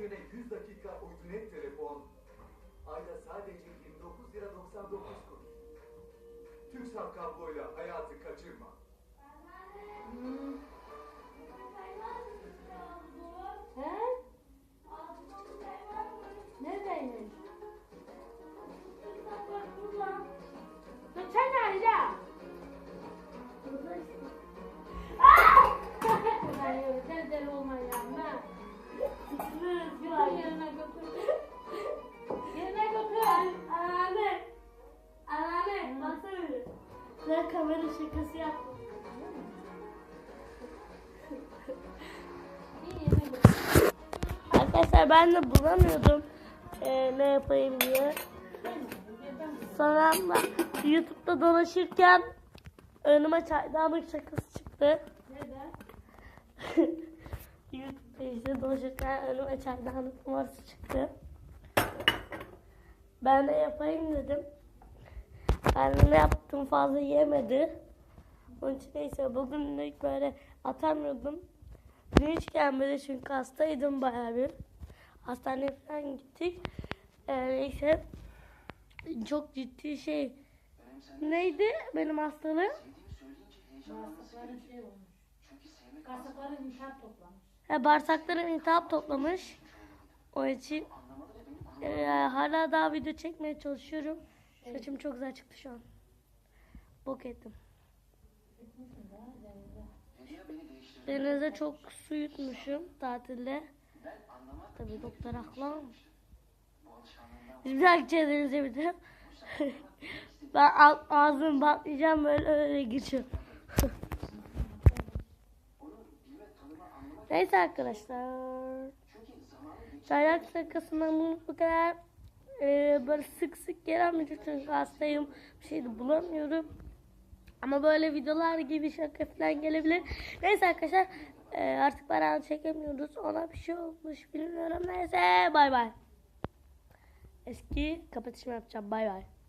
güne 100 dakika uydunet telefon. Ayda sadece 29 lira 99 kuruş. TürkSat kabloyla hayatı kaçırma. Ben kamera şakası yaptım. Arkadaşlar ben de bulamıyordum eee, ne yapayım diye. Sonra ben YouTube'da dolaşırken önüme çaydanlık şakası çıktı. Neden? YouTube'da işte dolaşırken önüme çaydanlık numarası çıktı. Ben de yapayım dedim. Ben ne yaptım fazla yemedi. Onun için neyse bugünlük böyle atamıyordum. Dün hiç gelmedi çünkü hastaydım bayağı bir. Hastaneye falan gittik. Ee, neyse çok ciddi şey. Neydi benim hastalığım? Bağırsakların. Bağırsakların iltihap toplamış. Ha, bağırsaklarım iltihap toplamış. O için e, hala daha video çekmeye çalışıyorum. Saçım çok güzel çıktı şu an. Bok ettim. Denize çok su yutmuşum tatilde. Tabii doktor haklı ama. Biz bir de. ben ağ- ağzımı batlayacağım böyle öyle geçiyor. Neyse arkadaşlar. Çaylak şakasından bu kadar e, böyle sık sık gelemeyecek çünkü hastayım. Bir şey de bulamıyorum. Ama böyle videolar gibi şaka falan gelebilir. Neyse arkadaşlar e, artık beraber çekemiyoruz. Ona bir şey olmuş bilmiyorum. Neyse bay bay. Eski kapatışımı yapacağım. Bay bay.